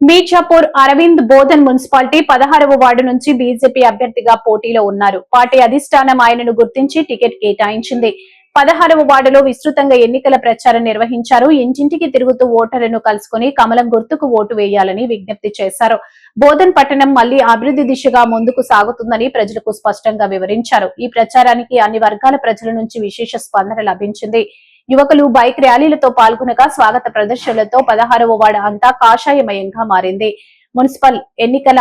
Mirzapur Arvind Bodhan municipality పదహారవ ward నుంచి BJP అభ్యర్థిగా పోటీలో ఉన్నారు. పార్టీ అధిష్టానం ఆయనను గుర్తించి టికెట్ కేటాయించింది. పదహారవ వార్డులో విస్తృతంగా ఎన్నికల ప్రచారం నిర్వహించారు. ఇంటింటికి తిరుగుతూ ఓటర్లను కలుసుకుని కమలం గుర్తుకు ఓటు వేయాలని విజ్ఞప్తి చేశారు. బోధన్ పట్టణం మళ్ళీ అభివృద్ధి దిశగా ముందుకు సాగుతుందని ప్రజలకు స్పష్టంగా వివరించారు. ఈ ప్రచారానికి అన్ని వర్గాల ప్రజల నుంచి విశేష స్పందన లభించింది. యువకులు బైక్ ర్యాలీలతో పాల్గొనగా స్వాగత ప్రదర్శనలతో పదహారవ వాడ అంతా కాషాయమయంగా మారింది. మున్సిపల్ ఎన్నికల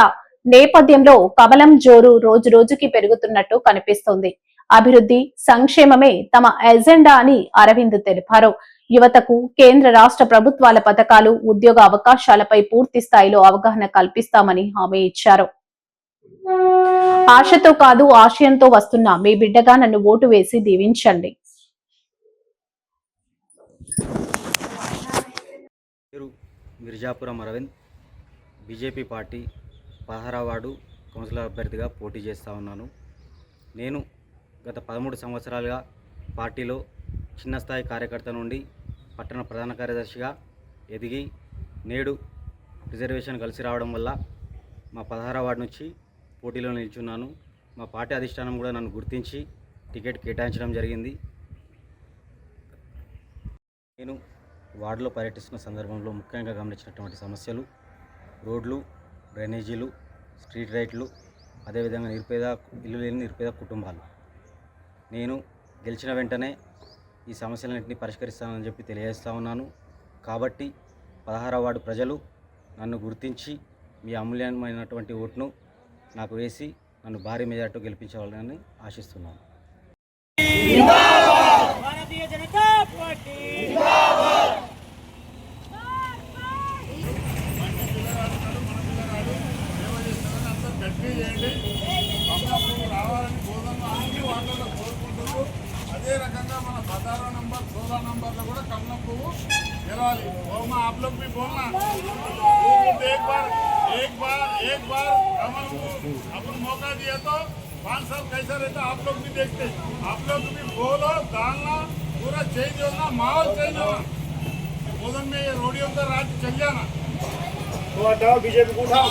నేపథ్యంలో కమలం జోరు రోజు రోజుకి పెరుగుతున్నట్టు కనిపిస్తోంది. అభివృద్ధి సంక్షేమమే తమ ఎజెండా అని అరవింద్ తెలిపారు. యువతకు కేంద్ర రాష్ట్ర ప్రభుత్వాల పథకాలు ఉద్యోగ అవకాశాలపై పూర్తి స్థాయిలో అవగాహన కల్పిస్తామని హామీ ఇచ్చారు. ఆశతో కాదు ఆశయంతో వస్తున్న మీ బిడ్డగా నన్ను ఓటు వేసి దీవించండి. పేరు మిర్జాపురం అరవింద్. బీజేపీ పార్టీ పదహారవ వార్డు కౌన్సిలర్ అభ్యర్థిగా పోటీ చేస్తూ ఉన్నాను. నేను గత పదమూడు సంవత్సరాలుగా పార్టీలో చిన్న స్థాయి కార్యకర్త నుండి పట్టణ ప్రధాన కార్యదర్శిగా ఎదిగి నేడు రిజర్వేషన్ కలిసి రావడం వల్ల మా పదహార వార్డు నుంచి పోటీలో నిల్చున్నాను. మా పార్టీ అధిష్టానం కూడా నన్ను గుర్తించి టికెట్ కేటాయించడం జరిగింది. నేను వార్డులో పర్యటిస్తున్న సందర్భంలో ముఖ్యంగా గమనించినటువంటి సమస్యలు రోడ్లు డ్రైనేజీలు స్ట్రీట్ లైట్లు అదేవిధంగా నిరుపేద ఇల్లు లేని నిరుపేద కుటుంబాలు. నేను గెలిచిన వెంటనే ఈ సమస్యలన్నింటినీ పరిష్కరిస్తానని చెప్పి తెలియజేస్తా ఉన్నాను. కాబట్టి పదహారవ వార్డు ప్రజలు నన్ను గుర్తించి మీ అమూల్యమైనటువంటి ఓటును నాకు వేసి నన్ను భారీ మెజార్టీ గెలిపించవాలని ఆశిస్తున్నాను. నంబర్ సోలా నంబర్లో కూడా కమలం పువ్వు గెలవాలి ఓమా आप लोग भी बोलना एक बार एक बार एक बार कमल अपन मौका दिया तो पाँच साल कैसा रहता आप लोग भी देखते आप लोग भी बोलो डालना पूरा चेंज होना माहौल चेंज होना बोधन में ये रोडियों का राज चल जाना तो हटाओ बीजेपी को उठाओ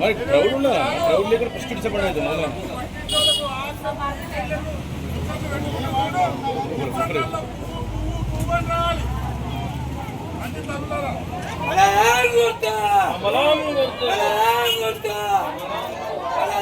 మరి క్రౌడ్ ఉందా? క్రౌడ్ లేకుండా ఫస్ట్ ఇచ్చబడలేదు మొదలు. పట్టించోళ్ళకు ఆశ పట్టించోళ్ళకు ఇబ్బంది